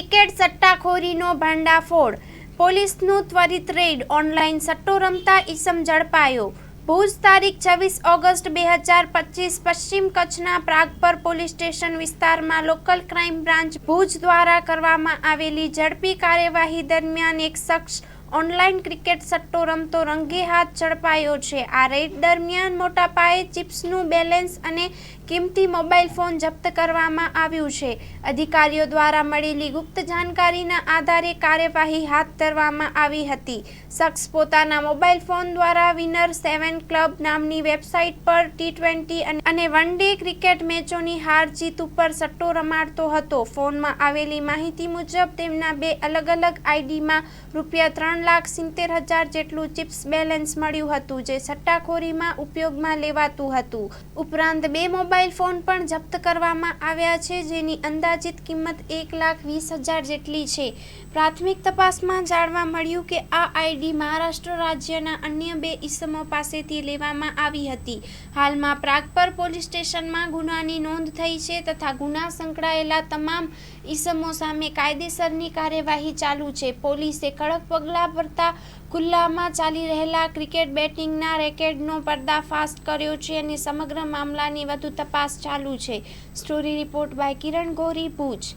Cricket સટ્ટાખોરીનો ભાંડાફોડ. પોલીસનું ત્વરિત red, online સટ્ટો રમતા ઈસમ ઝડપાયો. ભુજ તારીખ છવ્વીસ ઓગસ્ટ બે હજાર પચીસ પશ્ચિમ કચ્છના પ્રાગપર પોલીસ સ્ટેશન વિસ્તારમાં લોકલ ક્રાઇમ બ્રાન્ચ ભુજ દ્વારા કરવામાં આવેલી ઝડપી કાર્યવાહી દરમિયાન એક શખ્સ ઓનલાઈન ક્રિકેટ સટ્ટો રમતો રંગે હાથ ઝડપાયો છે. આ રેડ દરમિયાન મોટા પાયે ચિપ્સનું બેલેન્સ અને કિંમતી મોબાઈલ ફોન જપ્ત કરવામાં આવ્યું છે. અધિકારીઓ દ્વારા મળેલી ગુપ્ત જાણકારીના આધારે કાર્યવાહી હાથ ધરવામાં આવી હતી. શખ્સ પોતાના મોબાઈલ ફોન દ્વારા વિનર સેવન ક્લબ નામની વેબસાઇટ પર ટી ટ્વેન્ટી અને વન ડે ક્રિકેટ મેચોની હાર જીત ઉપર સટ્ટો રમાડતો હતો. ફોનમાં આવેલી માહિતી મુજબ તેમના બે અલગ અલગ આઈડીમાં રૂપિયા ત્રણ લાખ સિત્તેર હજાર જેટલું ચિપ્સ બેલેન્સ મળ્યું હતું જે સટ્ટાખોરીમાં ઉપયોગમાં લેવાતું હતું. ઉપરાંત બે મોબાઈલ ફોન પણ જપ્ત કરવામાં આવ્યા છે, જેની અંદાજિત કિંમત એક લાખ વીસ હજાર જેટલી છે. પ્રાથમિક તપાસમાં જાણવા મળ્યું કે આ આઈડી મહારાષ્ટ્ર રાજ્યના અન્ય બે ઈસમો પાસેથી લેવામાં આવી હતી. હાલમાં પ્રાગપર પોલીસ સ્ટેશનમાં ગુનાની નોંધ થઈ છે તથા ગુના સંકળાયેલા તમામ ઈસમો સામે કાયદેસરની કાર્યવાહી ચાલુ છે. પોલીસે કડક પગલાં પડતા ખુલ્લામાં ચાલી રહેલા ક્રિકેટ બેટિંગના રેકેટનો પર્દાફાશ કર્યો છે અને સમગ્ર મામલાની વધુ તપાસ ચાલુ છે. સ્ટોરી રિપોર્ટ બાય કિરણ ગોરી, ભુજ.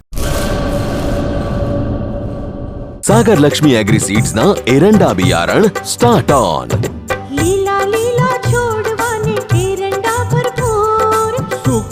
સાગર લક્ષ્મી એગ્રીસીડ્સના એરંડા બિયારણ સ્ટાર્ટ ઓન.